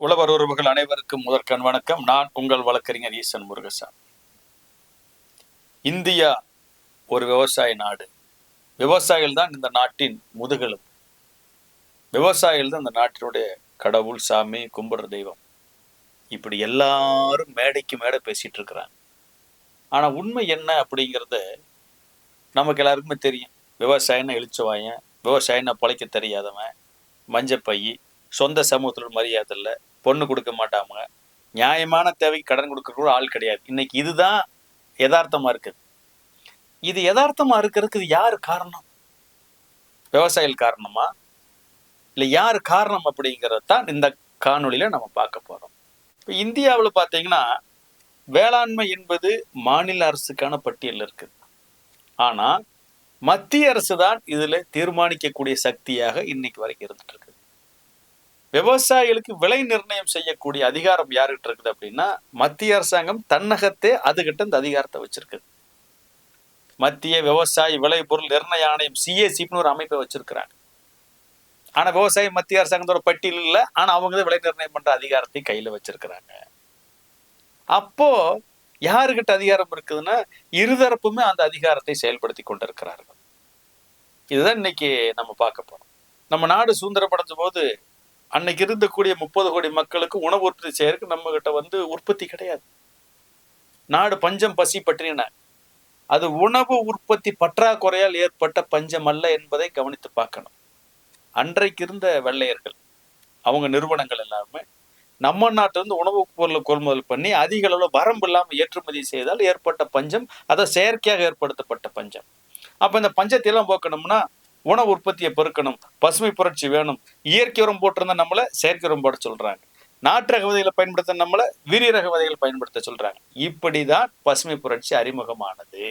உழவர் உறவுகள் அனைவருக்கும் முதற்கண் வணக்கம். நான் உங்கள் வழக்கறிஞர் ஈசன் முருகசாமி. இந்தியா ஒரு விவசாய நாடு. விவசாயிகள் தான் இந்த நாட்டின் முதுகெலும் விவசாயிகள் தான் இந்த நாட்டினுடைய கடவுள் சாமி கும்பிடுற தெய்வம். இப்படி எல்லாரும் மேடைக்கு மேடை பேசிட்டு இருக்கிறாங்க. ஆனா உண்மை என்ன அப்படிங்கிறத நமக்கு எல்லாருக்குமே தெரியும். விவசாயம்னா எழுச்சவாயன் விவசாயம்னா பழைக்க தெரியாதவன் மஞ்சப்பை சொந்த சமூகத்தில் மரியாதை இல்லை பொண்ணு கொடுக்க மாட்டாங்க. நியாயமான தேவைக்கு கடன் கொடுக்க கூட ஆள் கிடையாது. இன்னைக்கு இதுதான் யதார்த்தமாக இருக்குது. இது யதார்த்தமாக இருக்கிறதுக்கு இது யாரு காரணம்? விவசாயிகள் காரணமா? இல்லை யார் காரணம் அப்படிங்கிறது தான் இந்த காணொலியில் நம்ம பார்க்க போறோம். இப்போ இந்தியாவில் பார்த்தீங்கன்னா வேளாண்மை என்பது மாநில அரசுக்கான பட்டியல் இருக்குது. ஆனா மத்திய அரசு தான் இதுல தீர்மானிக்கக்கூடிய சக்தியாக இன்னைக்கு வரைக்கும் இருந்துட்டு இருக்கு விவசாயிகளுக்கு விலை நிர்ணயம் செய்யக்கூடிய அதிகாரம் யாருகிட்ட இருக்குது அப்படின்னா மத்திய அரசாங்கம் தன்னகத்தே அதுகிட்ட இந்த அதிகாரத்தை வச்சிருக்குது மத்திய விவசாய விளைபொருள் நிர்ணய ஆணையம் சிஏசிப்னு ஒரு அமைப்பை வச்சிருக்கிறாங்க. ஆனா விவசாயி மத்திய அரசாங்கத்தோட பட்டியல் இல்லை. ஆனா அவங்க விலை நிர்ணயம் பண்ற அதிகாரத்தை கையில வச்சிருக்கிறாங்க. அப்போ யாருகிட்ட அதிகாரம் இருக்குதுன்னா இருதரப்புமே அந்த அதிகாரத்தை செயல்படுத்தி கொண்டிருக்கிறார்கள். இதுதான் இன்னைக்கு நம்ம பார்க்க போறோம். நம்ம நாடு சுதந்திரப்படைஞ்ச போது அன்னைக்கு இருந்தக்கூடிய முப்பது கோடி மக்களுக்கு உணவு உற்பத்தி செய்யறதுக்கு நம்ம கிட்ட வந்து உற்பத்தி கிடையாது. நாடு பஞ்சம் பசி பற்றின. அது உணவு உற்பத்தி பற்றாக்குறையால் ஏற்பட்ட பஞ்சம் அல்ல என்பதை கவனித்து பார்க்கணும். அன்றைக்கு இருந்த வெள்ளையர்கள் அவங்க நிறுவனங்கள் எல்லாமே நம்ம நாட்டிலிருந்து உணவுப் பொருளை கொள்முதல் பண்ணி அதிக அளவில் வரம்பு இல்லாமல் ஏற்றுமதி செய்தால் ஏற்பட்ட பஞ்சம் அதை செயற்கையாக ஏற்படுத்தப்பட்ட பஞ்சம். அப்போ இந்த பஞ்சத்தை எல்லாம் போக்கணும்னா உணவு உற்பத்தியை பெருக்கணும் பசுமை புரட்சி வேணும். இயற்கை உரம் போட்டிருந்தா நம்மளை செயற்கை உரம் போட சொல்றாங்க. நாட்டு ரக விதைகளை பயன்படுத்த நம்மளை விரி ரக விதைகளை பயன்படுத்த சொல்றாங்க. இப்படிதான் பசுமை புரட்சி அறிமுகமானது.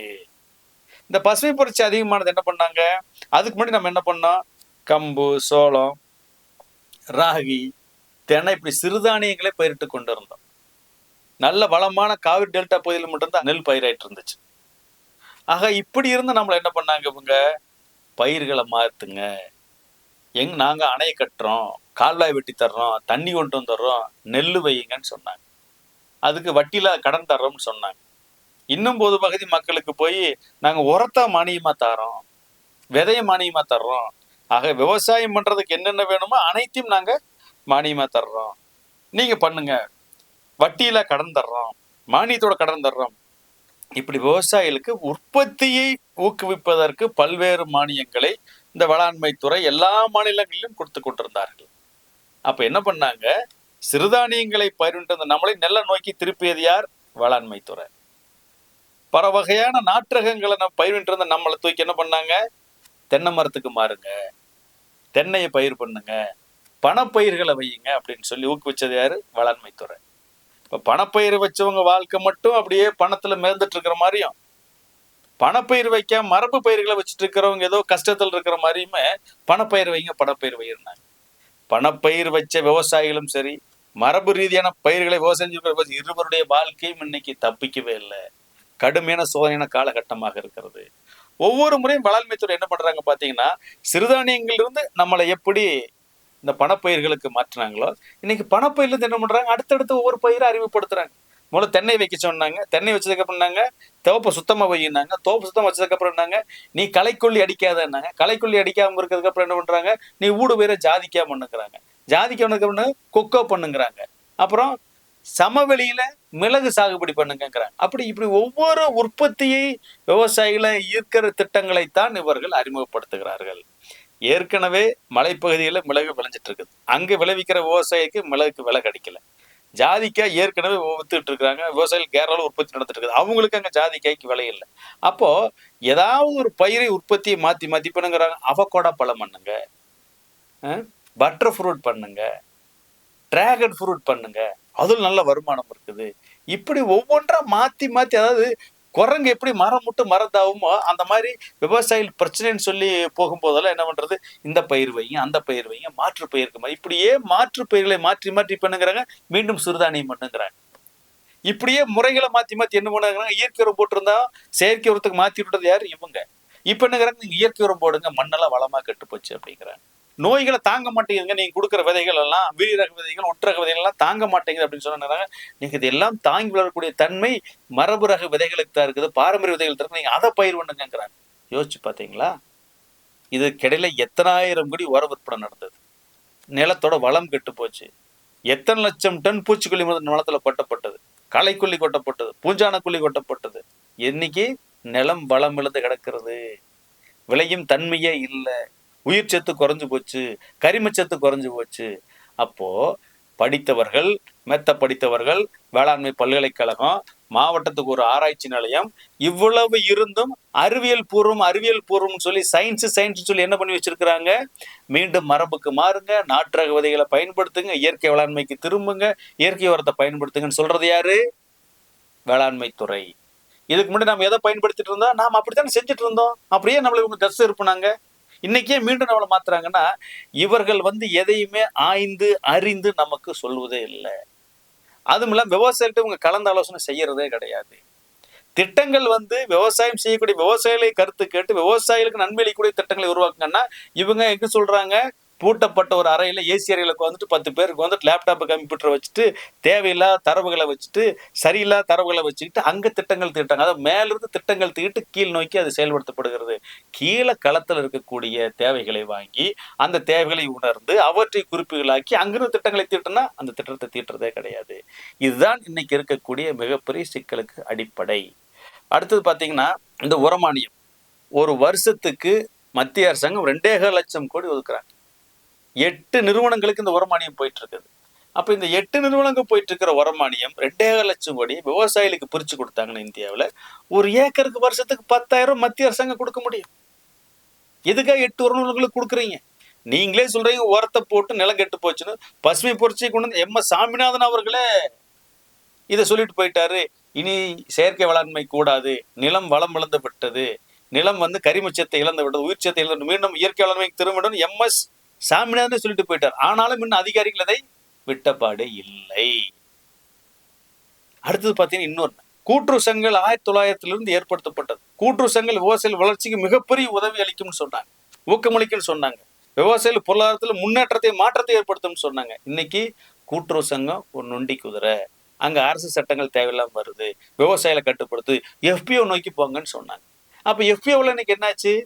இந்த பசுமை புரட்சி அதிகமானது என்ன பண்ணாங்க? அதுக்கு முன்னாடி நம்ம என்ன பண்ணோம்? கம்பு சோளம் ராகி தென்னை இப்படி சிறுதானியங்களே பயிரிட்டு கொண்டு இருந்தோம் நல்ல வளமான காவிரி டெல்டா பகுதியில் மட்டும்தான் நெல் பயிராயிட்டு இருந்துச்சு. ஆக இப்படி இருந்து நம்மளை என்ன பண்ணாங்க இவங்க? பயிர்களை மாற்றுங்க எங் நாங்கள் அணை கட்டுறோம் கால்வாய் வெட்டி தர்றோம் தண்ணி கொண்டு வந்துடுறோம் நெல் வையுங்கன்னு சொன்னாங்க. அதுக்கு வட்டியில் கடன் தர்றோம்னு சொன்னாங்க. இன்னும் பொது பகுதி மக்களுக்கு போய் நாங்கள் உரத்தை மானியமாக தரோம் விதைய மானியமாக தர்றோம். ஆக விவசாயம் பண்ணுறதுக்கு என்னென்ன வேணுமோ அனைத்தையும் நாங்கள் மானியமாக தர்றோம். நீங்கள் பண்ணுங்க. வட்டியில் கடன் தர்றோம் மானியத்தோட கடன் தர்றோம். இப்படி விவசாயிகளுக்கு உற்பத்தியை ஊக்குவிப்பதற்கு பல்வேறு மானியங்களை இந்த வேளாண்மைத்துறை எல்லா மாநிலங்களிலும் கொடுத்து கொண்டிருந்தார்கள். அப்ப என்ன பண்ணாங்க? சிறுதானியங்களை பயிரிட்டு நம்மளை நெல்லை நோக்கி திருப்பியது யார்? வேளாண்மைத்துறை பல வகையான நாற்றகங்களை நம்ம பயிரிட்டு நம்மளை தூக்கி என்ன பண்ணாங்க? தென்னை மரத்துக்கு மாறுங்க. தென்னையை பயிர் பண்ணுங்க. பணப்பயிர்களை வையுங்க அப்படின்னு சொல்லி ஊக்குவிச்சது யாரு? வேளாண்மைத்துறை இப்போ பணப்பயிரை பணப்பயிர் வச்சவங்க வாழ்க்கை மட்டும் அப்படியே பணத்துல மிதந்துட்டு இருக்கிற மாதிரியும் பணப்பயிர் வைக்க மரபு பயிர்களை வச்சுட்டு இருக்கிறவங்க ஏதோ கஷ்டத்தில் இருக்கிற மாதிரியுமே பணப்பயிர் வைங்க பணப்பயிர் வையிருந்தாங்க பணப்பயிர் வச்ச விவசாயிகளும் சரி மரபு ரீதியான பயிர்களை விவசாயம் இருவருடைய வாழ்க்கையும் இன்னைக்கு தப்பிக்கவே இல்லை. கடுமையான சோதனையான காலகட்டமாக இருக்கிறது. ஒவ்வொரு முறையும் வேளாண்மைத்துறை என்ன பண்றாங்க பாத்தீங்கன்னா சிறுதானியங்கள் இருந்து நம்மளை எப்படி இந்த பணப்பயிர்களுக்கு மாற்றினாங்களோ இன்னைக்கு பணப்பயிர்லேருந்து என்ன பண்றாங்க? அடுத்தடுத்து ஒவ்வொரு பயிரை அறிவுப்படுத்துறாங்க முதல்ல தென்னை வைக்க சொன்னாங்க. தென்னை வச்சதுக்கு நாங்க தோப்பை சுத்தமா வையினாங்க தோப்பு சுத்தம் வச்சதுக்கு அப்புறம் என்னங்க நீ களைக்கொல்லி அடிக்காதன்னாங்க. களைக்கொல்லி அடிக்காம இருக்கிறதுக்கு அப்புறம் என்ன பண்றாங்க? நீ ஊடு பயிரை ஜாதிக்கா பண்ணுங்கிறாங்க ஜாதிக்கா பண்ணுங்க கொக்கோ பண்ணுங்கிறாங்க. அப்புறம் சமவெளியில மிளகு சாகுபடி பண்ணுங்கிறாங்க அப்படி இப்படி ஒவ்வொரு உற்பத்தியை விவசாயிகளை ஈர்க்கிற திட்டங்களைத்தான் இவர்கள் அறிமுகப்படுத்துகிறார்கள். ஏற்கனவே மலைப்பகுதியில் மிளகு விளைஞ்சிட்டு இருக்குது. அங்க விளைவிக்கிற விவசாயிக்கு மிளகுக்கு விலை கிடைக்கல. ஜாதிக்காய் ஏற்கனவே வித்துட்டு இருக்கிறாங்க விவசாயிகள் கேரளாவில் உற்பத்தி நடந்துட்டு இருக்குது அவங்களுக்கு அங்கே ஜாதிக்காய்க்கு விலை இல்லை. அப்போ ஏதாவது ஒரு பயிரை உற்பத்தியை மாற்றி மாற்றி பண்ணுங்கிறாங்க அவகோடா பழம் பண்ணுங்க. பட்டர் ஃப்ரூட் பண்ணுங்க. டிராகன் ஃப்ரூட் பண்ணுங்க. அதில் நல்ல வருமானம் இருக்குது. இப்படி ஒவ்வொன்றா மாத்தி மாத்தி அதாவது குரங்கு எப்படி மரம் முட்டு மரத்தாகுமோ அந்த மாதிரி விவசாயிகள் பிரச்சனைன்னு சொல்லி போகும்போதெல்லாம் என்ன பண்றது? இந்த பயிர் வைங்க அந்த பயிர் வைங்க மாற்று பயிருக்கு மாதிரி இப்படியே மாற்று பயிர்களை மாற்றி மாற்றி பண்ணுங்கிறாங்க மீண்டும் சிறுதானியம் பண்ணுங்கிறாங்க. இப்படியே முறைகளை மாற்றி மாற்றி என்ன பண்ணுறாங்க இயற்கை உரம் போட்டிருந்தா செயற்கை உரத்துக்கு மாற்றி விட்டது யார்? இவங்க. இப்ப என்னங்கிறாங்க? இயற்கை உரம் போடுங்க மண்ணெல்லாம் வளமா கெட்டு போச்சு அப்படிங்கிறாங்க. நோய்களை தாங்க மாட்டேங்குதுங்க. நீங்க கொடுக்குற விதைகள் எல்லாம் வீரக விதைகள் ஒற்றக விதைகள் எல்லாம் தாங்க மாட்டேங்குது அப்படின்னு சொன்னாங்க நீங்க இதெல்லாம் தாங்கி வளரக்கூடிய தன்மை மரபு ரக விதைகளுக்கு தான் இருக்குது. பாரம்பரிய விதைகள் இருக்கு நீங்க அதை பயிர் பண்ணுங்கிறாங்க யோசிச்சு பார்த்தீங்களா இது கிடையில எத்தனாயிரம் கோடி உர விற்பனை நடந்தது. நிலத்தோட வளம் கெட்டு போச்சு. எத்தனை லட்சம் டன் பூச்சிக்கொல்லி மருந்து நிலத்துல கொட்டப்பட்டது. களைக்கொல்லி கொட்டப்பட்டது. பூஞ்சானக்குள்ளி கொட்டப்பட்டது. இன்னைக்கு நிலம் வளம் இழந்து கிடக்கிறது. விளையும் தன்மையே இல்லை. உயிர் சத்து குறைஞ்சு போச்சு கரிமச்சத்து குறைஞ்சு போச்சு. அப்போது படித்தவர்கள் மெத்த படித்தவர்கள் வேளாண்மை பல்கலைக்கழகம் மாவட்டத்துக்கு ஒரு ஆராய்ச்சி நிலையம் இவ்வளவு இருந்தும் அறிவியல் பூர்வம் அறிவியல் பூர்வம்னு சொல்லி சயின்ஸ் சயின்ஸ் சொல்லி என்ன பண்ணி வச்சிருக்கிறாங்க? மீண்டும் மரபுக்கு மாறுங்க நாட்டு விதைகளை பயன்படுத்துங்க இயற்கை வேளாண்மைக்கு திரும்புங்க இயற்கை உரத்தை பயன்படுத்துங்கன்னு சொல்றது யாரு? வேளாண்மை துறை. இதுக்கு முன்னாடி நம்ம எதை பயன்படுத்திட்டு இருந்தோம்? நாம் அப்படித்தானே செஞ்சுட்டு இருந்தோம். அப்படியே நம்மளை இவங்க தசு இருப்பினாங்க. இன்னைக்கே மீண்டும் நம்மளை மாத்துறாங்கன்னா இவர்கள் வந்து எதையுமே ஆய்ந்து அறிந்து நமக்கு சொல்வதே இல்லை. அதுவும் இல்லாமல் விவசாயிகிட்ட இவங்க கலந்து ஆலோசனை செய்யறதே கிடையாது. திட்டங்கள் வந்து விவசாயம் செய்யக்கூடிய விவசாயிகளை கருத்து கேட்டு விவசாயிகளுக்கு நன்மை அளிக்கக்கூடிய திட்டங்களை உருவாக்குங்கன்னா இவங்க எங்க சொல்றாங்க? பூட்டப்பட்ட ஒரு அறையில் ஏசி அறையில வந்துட்டு பத்து பேருக்கு வந்துட்டு லேப்டாப் கம்ப்யூட்டர் வச்சுட்டு தேவையில்லாத தரவுகளை வச்சுட்டு சரியில்லாத தரவுகளை வச்சுக்கிட்டு அங்கே திட்டங்கள் தீட்டாங்க அதாவது மேலிருந்து திட்டங்கள் தீட்டு கீழ் நோக்கி அது செயல்படுத்தப்படுகிறது. கீழே களத்தில் இருக்கக்கூடிய தேவைகளை வாங்கி அந்த தேவைகளை உணர்ந்து அவற்றை குறிப்புகளாக்கி அங்கிருந்து திட்டங்களை தீட்டினா அந்த திட்டத்தை தீட்டுறதே கிடையாது. இதுதான் இன்னைக்கு இருக்கக்கூடிய மிகப்பெரிய சிக்கலுக்கு அடிப்படை. அடுத்தது பார்த்தீங்கன்னா இந்த உரமானியம். ஒரு வருஷத்துக்கு மத்திய அரசாங்கம் ரெண்டே லட்சம் கோடி ஒதுக்குறாங்க. எட்டு நிறுவனங்களுக்கு இந்த உரமானியம் போயிட்டு இருக்குது அப்ப இந்த எட்டு நிறுவனங்கள் போயிட்டு இருக்கிற வரமானியம் ரெண்டே லட்சம் கோடி விவசாயிகளுக்கு பிரிச்சு கொடுத்தாங்கன்னு இந்தியாவில் ஒரு ஏக்கருக்கு வருஷத்துக்கு பத்தாயிரம் மத்திய அரசாங்கம் கொடுக்க முடியும். எதுக்காக எட்டு உறவுகளுக்கு கொடுக்குறீங்க? நீங்களே சொல்றீங்க உரத்தை போட்டு நிலம் கெட்டு போச்சுன்னு. பசுமை புரட்சியை கொண்டு வந்து எம் எஸ் சாமிநாதன் அவர்களே இதை சொல்லிட்டு போயிட்டாரு. இனி செயற்கை வேளாண்மை கூடாது நிலம் வளம் இழந்து விட்டது நிலம் வந்து கரிமச்சத்தை இழந்து விட்டது உயிர்ச்சத்தை இழந்து மீண்டும் இயற்கை வேளாண்மைக்கு திரும்பிடும் எம் எஸ் சாமினார்னு சொல்லிட்டு போயிட்டார். ஆனாலும் இன்னும் அதிகாரிகள் அதை விட்டப்பாடு இல்லை. அடுத்தது பார்த்தீங்கன்னா இன்னொன்று கூட்டுறவு சங்கங்கள் ஆயிரத்தி தொள்ளாயிரத்திலிருந்து ஏற்படுத்தப்பட்டது. கூட்டுறவு சங்கங்கள் விவசாய வளர்ச்சிக்கு மிகப்பெரிய உதவி அளிக்கும்னு சொன்னாங்க. ஊக்கமளிக்கும்னு சொன்னாங்க. விவசாயிகள் பொருளாதாரத்தில் முன்னேற்றத்தை மாற்றத்தை ஏற்படுத்தும்னு சொன்னாங்க. இன்னைக்கு கூட்டுறவு சங்கம் ஒரு நொண்டி குதிரை. அங்க அரசு சட்டங்கள் தேவையில்லாம வருது. விவசாயிகளை கட்டுப்படுத்து எஃபிஓ நோக்கி போங்கன்னு சொன்னாங்க. அப்போ எஃபிஓவில் இன்னைக்கு என்னாச்சு?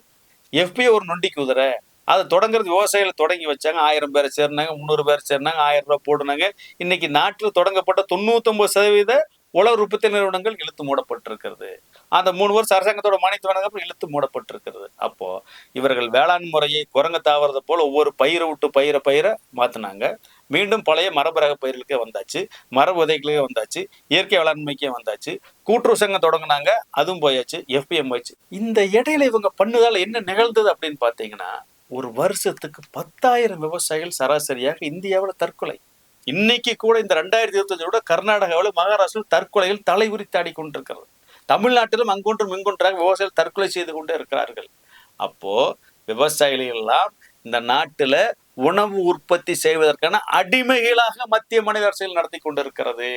எஃபிஓ ஒரு நொண்டி குதிரை. அதை தொடங்குறது விவசாயிகள் தொடங்கி வச்சாங்க. ஆயிரம் பேரை சேர்னாங்க முந்நூறு பேர் சேர்னாங்க ஆயிரம் ரூபாய் போடுனாங்க. இன்னைக்கு நாட்டில் தொடங்கப்பட்ட தொண்ணூத்தொன்பது சதவீத உலக உற்பத்தி நிறுவனங்கள் இழுத்து மூடப்பட்டிருக்கிறது. அந்த மூணு வருஷம் அரசாங்கத்தோட மானியத்து வேணாங்க அப்புறம் இழுத்து மூடப்பட்டிருக்கிறது. அப்போ இவர்கள் வேளாண் முறையை குரங்க தாவறதை போல ஒவ்வொரு பயிரை விட்டு பயிரை பயிரை மாத்தினாங்க. மீண்டும் பழைய மரபரக பயிர்களுக்கே வந்தாச்சு. மரபு விதைகளுக்கே வந்தாச்சு. இயற்கை வேளாண்மைக்கே வந்தாச்சு. கூட்டுறவு சங்கம் தொடங்கினாங்க. அதுவும் போயாச்சு. எஃபிஎம் போயாச்சு இந்த இடையில இவங்க பண்ணுதால என்ன நிகழ்ந்தது அப்படின்னு பார்த்தீங்கன்னா ஒரு வருஷத்துக்கு பத்தாயிரம் விவசாயிகள் சராசரியாக இந்தியாவில் தற்கொலை. இன்னைக்கு கூட இந்த ரெண்டாயிரத்தி இருபத்தஞ்சோட கர்நாடகாவில் மகாராஷ்டிராவில் தற்கொலைகள் தலை உரித்தாடி கொண்டிருக்கிறது. தமிழ்நாட்டிலும் அங்கொன்றும் இங்கொன்றாக விவசாயிகள் தற்கொலை செய்து கொண்டே இருக்கிறார்கள். அப்போ விவசாயிகள் எல்லாம் இந்த நாட்டில் உணவு உற்பத்தி செய்வதற்கான அடிமைகளாக மத்திய மாநில அரசியல் நடத்தி கொண்டிருக்கிறது.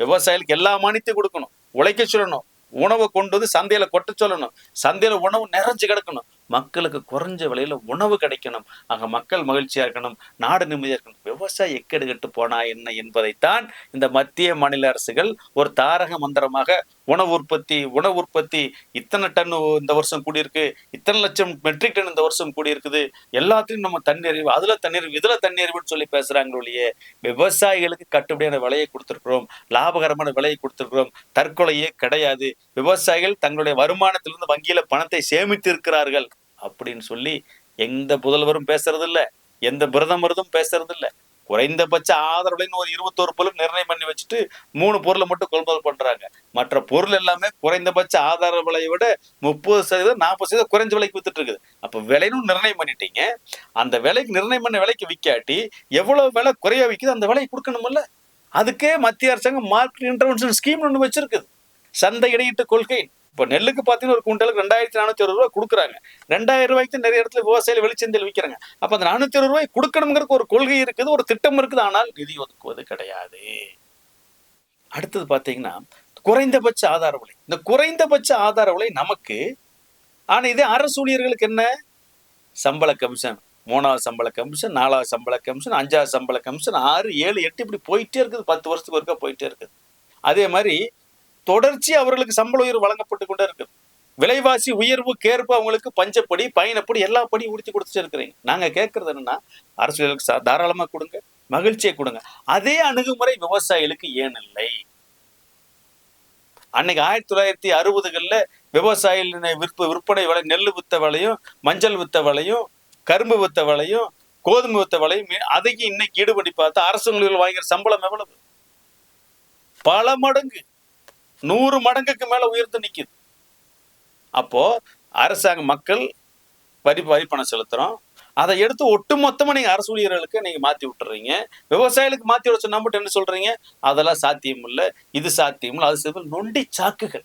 விவசாயிகளுக்கு எல்லா மானியத்தையும் கொடுக்கணும் உழைக்க சொல்லணும் உணவை கொண்டு வந்து சந்தையில கொட்ட சொல்லணும் சந்தையில உணவு நிறைஞ்சு கிடக்கணும். மக்களுக்கு குறைஞ்ச விலையில உணவு கிடைக்கணும். அங்கே மக்கள் மகிழ்ச்சியாக இருக்கணும். நாடு நிம்மதியாக இருக்கணும். விவசாயி எக்கெடுகட்டு போனா என்ன என்பதைத்தான் இந்த மத்திய மாநில அரசுகள் ஒரு தாரக மந்திரமாக உணவு உற்பத்தி உணவு உற்பத்தி இத்தனை டன் இந்த வருஷம் கூடியிருக்கு இத்தனை லட்சம் மெட்ரிக் டன் இந்த வருஷம் கூடியிருக்குது எல்லாத்தையும் நம்ம தண்ணீர் அதுல தண்ணீர் இதுல தண்ணீர்னு சொல்லி பேசுறாங்க ஒழிய விவசாயிகளுக்கு கட்டுப்படியான விலையை கொடுத்துருக்குறோம் லாபகரமான விலையை கொடுத்துருக்குறோம் தற்கொலையே கிடையாது விவசாயிகள் தங்களுடைய வருமானத்திலிருந்து வங்கியில பணத்தை சேமித்து இருக்கிறார்கள் அப்படின்னு சொல்லி எந்த புதல்வரும் பேசுறது இல்லை எந்த பிரதமரதும் பேசுறது குறைந்தபட்ச ஆதரவுலைன்னு ஒரு இருபத்தோரு பொருள் நிர்ணயம் பண்ணி வச்சுட்டு மூணு பொருளை மட்டும் கொள்முதல் பண்றாங்க. மற்ற பொருள் எல்லாமே குறைந்தபட்ச ஆதார விலையை விட முப்பது சதவீதம் நாற்பது சதவீதம் குறைஞ்ச விலைக்கு வித்துட்டு இருக்குது. அப்ப விலைன்னு நிர்ணயம் பண்ணிட்டீங்க. அந்த விலைக்கு நிர்ணயம் பண்ண விலைக்கு விற்காட்டி எவ்வளவு விலை குறைய விற்குது அந்த விலையை கொடுக்கணும்ல அதுக்கே மத்திய அரசாங்கம் மார்க்கெட் இன்டர்வென்ஷன் ஸ்கீம் ஒன்று வச்சிருக்குது. சந்தை இடையீட்டு கொள்கை இப்போ நெல்லுக்கு பார்த்தீங்கன்னா ஒரு குண்டலுக்கு ரெண்டாயிரத்தி நானூற்றி அறுபது ரூபாய் கொடுக்குறாங்க. ரெண்டாயிரம் ரூபாய்க்கு நிறைய இடத்துல விவசாயிகள் வெளிச்சந்தையில் விற்கிறாங்க. அப்போ அந்த நானூற்றி அறுபது ரூபாய் கொடுக்கணுங்கிறதுக்கு ஒரு கொள்கை இருக்குது ஒரு திட்டம் இருக்குது ஆனால் நிதி ஒதுக்குவது கிடையாது. அடுத்தது பார்த்தீங்கன்னா குறைந்தபட்ச ஆதார விலை. இந்த குறைந்தபட்ச ஆதார விலை நமக்கு ஆனால் இதே அரசு ஊழியர்களுக்கு என்ன? சம்பள கமிஷன். மூணாவது சம்பள கமிஷன் நாலாவது சம்பள கமிஷன் அஞ்சாவது சம்பள கமிஷன் ஆறு ஏழு எட்டு இப்படி போயிட்டே இருக்குது. பத்து வருஷத்துக்கு ஒருக்கா போயிட்டே இருக்குது. அதே மாதிரி தொடர்ச்சி அவர்களுக்கு சம்பள உயர்வு வழங்கப்பட்டு கொண்டே இருக்கு. விலைவாசி உயர்வுக்கேற்ப அவங்களுக்கு பஞ்சப்படி பயணப்படி எல்லா படியும் உறுத்தி கொடுத்துட்டு இருக்கிறீங்க. நாங்க கேட்கறது என்னன்னா அரசியலுக்கு சா- தாராளமா கொடுங்க மகிழ்ச்சியை கொடுங்க. அதே அணுகுமுறை விவசாயிகளுக்கு ஏன் இல்லை? அன்னைக்கு ஆயிரத்தி தொள்ளாயிரத்தி அறுபதுகளில் விவசாயிகள் விற்ப விற்பனை விலை நெல் வித்த விலையும் மஞ்சள் வித்த விலையும் கரும்பு வித்த விலையும் கோதுமை வித்த விலையும் அதையும் இன்னைக்கு ஈடுபடி பார்த்தா அரசு வாங்கிற சம்பளம் எவ்வளவு? பல மடங்கு. நூறு மடங்குக்கு மேல உயர்ந்து நிக்குது. அப்போ அரசாங்க மக்கள் வரி வரி பணம் செலுத்துறோம். அதை எடுத்து ஒட்டு மொத்தமா நீங்க அரசு ஊழியர்களுக்கு நீங்க மாத்தி விட்டுறீங்க. விவசாயிகளுக்கு மாத்தி விட சொன்னா மட்டும் என்ன சொல்றீங்க? அதெல்லாம் சாத்தியம் இல்ல இது சாத்தியம் இல்லை அது சாத்தியம் நொண்டி சாக்குகள்.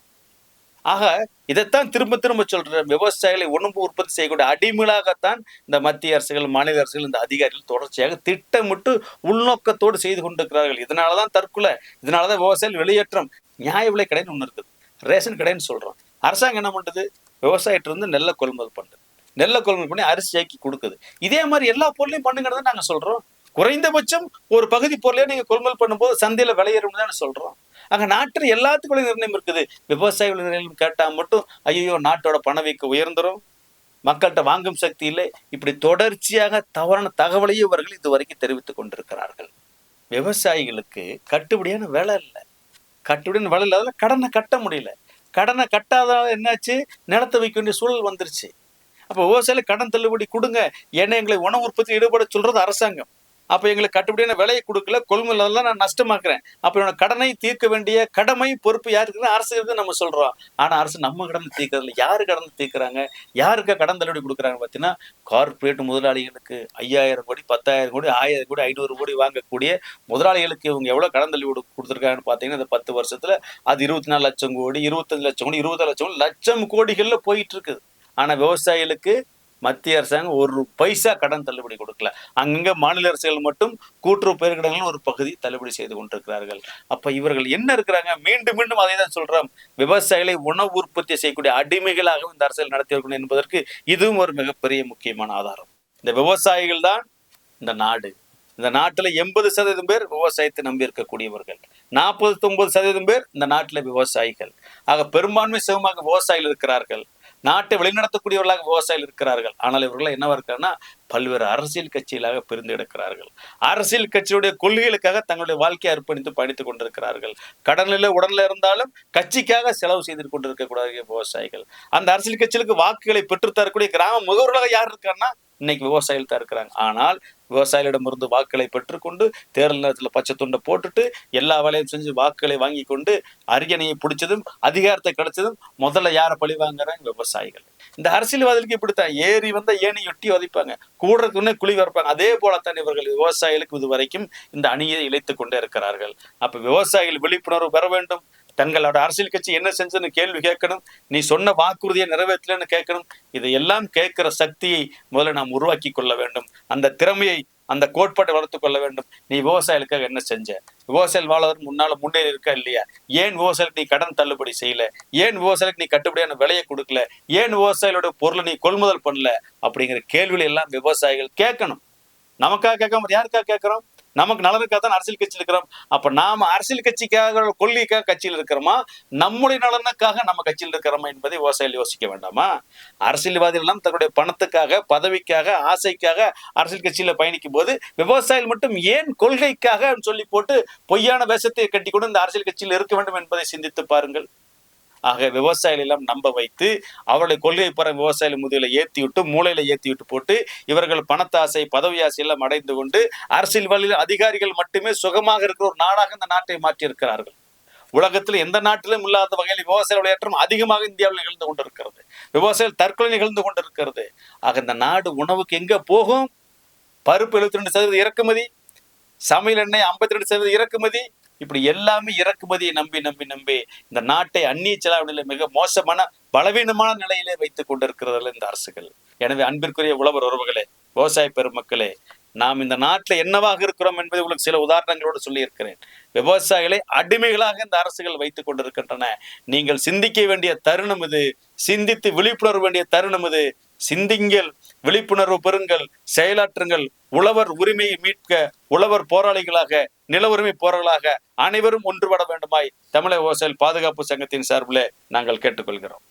ஆக இதைத்தான் திரும்ப திரும்ப சொல்ற விவசாயிகளை உணவு உற்பத்தி செய்யக்கூடிய அடிமைகளாகத்தான் இந்த மத்திய அரசுகள் மாநில அரசுகள் இந்த அதிகாரிகள் தொடர்ச்சியாக திட்டமிட்டு உள்நோக்கத்தோடு செய்து கொண்டிருக்கிறார்கள். இதனாலதான் தற்கொலை இதனாலதான் விவசாயிகள் வெளியேற்றம் நியாய விலை கடைன்னு ஒன்று இருக்குது. ரேஷன் கடைன்னு சொல்கிறோம் அரசாங்கம் என்ன பண்ணுது விவசாயிட்டு இருந்து நெல்லை கொள்முதல் பண்ணுது. நெல்லை கொள்முதல் பண்ணி அரிசி ஆக்கி கொடுக்குது. இதே மாதிரி எல்லா பொருளையும் பண்ணுங்கிறத நாங்கள் சொல்கிறோம் குறைந்தபட்சம் ஒரு பகுதி பொருளையே நீங்கள் கொள்முதல் பண்ணும்போது சந்தையில் விளையேறும்னு தானே சொல்கிறோம் அங்கே நாட்டில் எல்லாத்துக்குள்ள நிர்ணயம் இருக்குது. விவசாயிகள் நிர்ணயம் கேட்டால் மட்டும் ஐயோ நாட்டோட பணவீக்கம் உயர்ந்துடும் மக்கள்கிட்ட வாங்கும் சக்தி இல்லை. இப்படி தொடர்ச்சியாக தவறான தகவலையும் இவர்கள் இதுவரைக்கும் தெரிவித்துக் கொண்டிருக்கிறார்கள். விவசாயிகளுக்கு கட்டுப்படியான வேலை இல்லை. கட்டுடன் வேலை அதில் கடனை கட்ட முடியல. கடனை கட்டாதனால என்னாச்சு? நிலத்தை வைக்க வேண்டிய சூழல் வந்துருச்சு. அப்போ விவசாயிகள் கடன் தள்ளுபடி கொடுங்க. ஏன்னா எங்களை உணவு உற்பத்தி ஈடுபட சொல்றது அரசாங்கம். அப்போ எங்களுக்கு கட்டுப்படியான விலையை கொடுக்கல கொள்முதலாம் நான் நஷ்டமாக்குறேன். அப்போ என்னோட கடனை தீர்க்க வேண்டிய கடமை பொறுப்பு யாருக்குன்னு அரசு இருக்கு நம்ம சொல்கிறோம் ஆனால் அரசு நம்ம கடனை தீர்க்கறதில்ல யாரு கடன் தீர்க்குறாங்க? யாருக்கு கடன் தள்ளுபடி கொடுக்குறாங்க பார்த்தீங்கன்னா கார்ப்பரேட் முதலாளிகளுக்கு ஐயாயிரம் கோடி பத்தாயிரம் கோடி ஆயிரம் கோடி ஐநூறு கோடி வாங்கக்கூடிய முதலாளிகளுக்கு இவங்க எவ்வளோ கடன் தள்ளுபடி கொடுத்துருக்காங்கன்னு பார்த்தீங்கன்னா இந்த பத்து வருஷத்தில் அது இருபத்தி நாலு லட்சம் கோடி இருபத்தஞ்சு லட்சம் கோடி இருபது லட்சம் லட்சம் கோடிகளில் போயிட்டு இருக்குது. ஆனால் விவசாயிகளுக்கு மத்திய அரசாங்கம் ஒரு பைசா கடன் தள்ளுபடி கொடுக்கல. அங்கங்க மாநில அரசுகள் மட்டும் கூட்டுறவு பயிர்கடன்கள் ஒரு பகுதி தள்ளுபடி செய்து கொண்டிருக்கிறார்கள். அப்ப இவர்கள் என்ன இருக்கிறாங்க? மீண்டும் மீண்டும் அதை தான் சொல்றோம். விவசாயிகளை உணவு உற்பத்தி செய்யக்கூடிய அடிமைகளாகவும் இந்த அரசியல் நடத்தி என்பதற்கு இதுவும் ஒரு மிகப்பெரிய முக்கியமான ஆதாரம். இந்த விவசாயிகள் தான் இந்த நாடு. இந்த நாட்டில் எண்பது சதவீதம் பேர் விவசாயத்தை நம்பி இருக்கக்கூடியவர்கள். நாற்பத்தி ஒன்பது சதவீதம் பேர் இந்த நாட்டில் விவசாயிகள். ஆக பெரும்பான்மை சமமாக விவசாயிகள் இருக்கிறார்கள். நாட்டை வழிநடத்தக்கூடியவர்களாக விவசாயிகள் இருக்கிறார்கள். ஆனால் இவர்கள் என்னவா இருக்காங்கன்னா பல்வேறு அரசியல் கட்சிகளாக பிரிந்து எடுக்கிறார்கள். அரசியல் கட்சியுடைய கொள்கைகளுக்காக தங்களுடைய வாழ்க்கையை அர்ப்பணித்து பயணித்துக் கொண்டிருக்கிறார்கள். கடனில் உடனில் இருந்தாலும் கட்சிக்காக செலவு செய்து கொண்டிருக்கக்கூடிய விவசாயிகள். அந்த அரசியல் கட்சிகளுக்கு வாக்குகளை பெற்றுத்தரக்கூடிய கிராம முகவர்களாக யார் இருக்காருன்னா இன்னைக்கு விவசாயிகள் தான் இருக்கிறாங்க. ஆனால் விவசாயிகளிடமிருந்து வாக்குகளை பெற்றுக்கொண்டு தேர்தல் நேரத்தில் பச்சை துண்டை போட்டுட்டு எல்லா வேலையும் செஞ்சு வாக்குகளை வாங்கி கொண்டு அரியணையை பிடிச்சதும் அதிகாரத்தை கிடைச்சதும் முதல்ல யாரை பழி வாங்குறாங்க? விவசாயிகள். இந்த அரசியல்வாதிகளுக்கு இப்படித்தான். ஏறி வந்த ஏணி ஒட்டி உதைப்பாங்க கூடுறதுக்குன்னே குழி வரப்பாங்க அதே போலத்தான் இவர்கள் விவசாயிகளுக்கு இதுவரைக்கும் இந்த அணியை இழைத்து கொண்டே இருக்கிறார்கள். அப்ப விவசாயிகள் விழிப்புணர்வு பெற வேண்டும். தங்களோட அரசியல் கட்சி என்ன செஞ்சதுன்னு கேள்வி கேட்கணும். நீ சொன்ன வாக்குறுதியை நிறைவேற்றலன்னு கேட்கணும். இதையெல்லாம் கேட்கிற சக்தியை முதல்ல நாம் உருவாக்கி கொள்ள வேண்டும். அந்த திறமையை அந்த கோட்பாட்டை வளர்த்து கொள்ள வேண்டும். நீ விவசாயிகளுக்காக என்ன செஞ்ச? விவசாயிகள் வாழ்வதற்கு முன்னால முன்னேறி இருக்கா இல்லையா? ஏன் விவசாயிகளுக்கு நீ கடன் தள்ளுபடி செய்யல? ஏன் விவசாயிகளுக்கு நீ கட்டுப்படியான விலையை கொடுக்கல? ஏன் விவசாயிகளோட பொருளை நீ கொள்முதல் பண்ணல? அப்படிங்கிற கேள்விகள் எல்லாம் விவசாயிகள் கேட்கணும். நமக்காக கேட்காம யாருக்காக கேட்கிறோம்? நமக்கு நலனுக்காக தான் அரசியல் கட்சியில் இருக்கிறோம். அப்ப நாம அரசியல் கட்சிக்காக கொள்கைக்காக கட்சியில் இருக்கிறோமா? நம்முடைய நலனுக்காக நம்ம கட்சியில் இருக்கிறோமா என்பதை விவசாயிகள் யோசிக்க வேண்டாமா? அரசியல்வாதிகள் எல்லாம் தன்னுடைய பணத்துக்காக பதவிக்காக ஆசைக்காக அரசியல் கட்சியில பயணிக்கும் போது விவசாயிகள் மட்டும் ஏன் கொள்கைக்காக சொல்லி போட்டு பொய்யான வேஷத்தை கட்டி கொண்டு இந்த அரசியல் கட்சியில் இருக்க வேண்டும் என்பதை சிந்தித்து பாருங்கள். ஆக விவசாயிகள் எல்லாம் நம்ப வைத்து அவர்களை கொள்கை பெற விவசாயிகள் முதுகில ஏற்றி விட்டு மூளையில ஏற்றி விட்டு போட்டு இவர்கள் பணத்தாசை பதவி ஆசை எல்லாம் அடைந்து கொண்டு அரசியல் வழியில் அதிகாரிகள் மட்டுமே சுகமாக இருக்கிற ஒரு நாடாக இந்த நாட்டை மாற்றி இருக்கிறார்கள் உலகத்தில் எந்த நாட்டிலும் இல்லாத வகையில் விவசாய விளையாட்டம் அதிகமாக இந்தியாவில் நிகழ்ந்து கொண்டிருக்கிறது. விவசாயிகள் தற்கொலை நிகழ்ந்து கொண்டிருக்கிறது. ஆக இந்த நாடு உணவுக்கு எங்க போகும்? பருப்பு எழுபத்தி ரெண்டு சதவீதம் இறக்குமதி சமையல் எண்ணெய் ஐம்பத்தி ரெண்டு சதவீதம் இறக்குமதி இப்படி எல்லாமே இறக்குமதியை நம்பி நம்பி நம்பி இந்த நாட்டை அந்நிய செலாவணியில மிக மோசமான பலவீனமான நிலையிலே வைத்துக் கொண்டிருக்கிறது இந்த அரசுகள். எனவே அன்பிற்குரிய உழவர் உறவுகளே விவசாய பெருமக்களே நாம் இந்த நாட்டில் என்னவாக இருக்கிறோம் என்பதை உங்களுக்கு சில உதாரணங்களோடு சொல்லியிருக்கிறேன். விவசாயிகளை அடிமைகளாக இந்த அரசுகள் வைத்துக் கொண்டிருக்கின்றன. நீங்கள் சிந்திக்க வேண்டிய தருணம் இது. சிந்தித்து விழிப்புணர்வு வேண்டிய தருணம் இது. சிந்திங்கள் விழிப்புணர்வு பெறுங்கள் செயலாற்றுங்கள். உழவர் உரிமையை மீட்க உழவர் போராளிகளாக நில உரிமை போராளிகளாக அனைவரும் ஒன்றுபட வேண்டுமாய் தமிழக விவசாயிகள் பாதுகாப்பு சங்கத்தின் சார்பில் நாங்கள் கேட்டுக்கொள்கிறோம்.